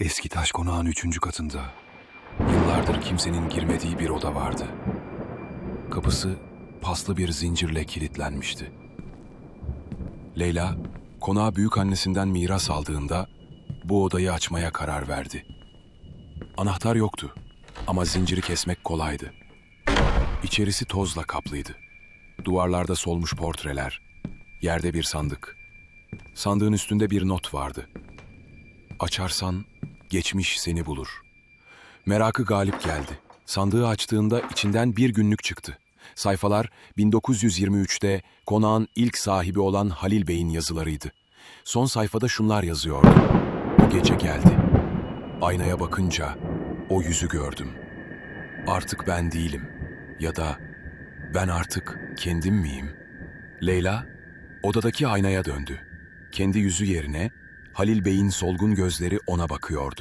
Eski taş konağın üçüncü katında. Yıllardır kimsenin girmediği bir oda vardı. Kapısı paslı bir zincirle kilitlenmişti. Leyla, konağı büyük annesinden miras aldığında bu odayı açmaya karar verdi. Anahtar yoktu ama zinciri kesmek kolaydı. İçerisi tozla kaplıydı. Duvarlarda solmuş portreler, yerde bir sandık. Sandığın üstünde bir not vardı. Açarsan geçmiş seni bulur. Merakı galip geldi. Sandığı açtığında içinden bir günlük çıktı. Sayfalar 1923'te konağın ilk sahibi olan Halil Bey'in yazılarıydı. Son sayfada şunlar yazıyordu. O gece geldi. Aynaya bakınca o yüzü gördüm. Artık ben değilim ya da ben artık kendim miyim? Leyla odadaki aynaya döndü. Kendi yüzü yerine Halil Bey'in solgun gözleri ona bakıyordu.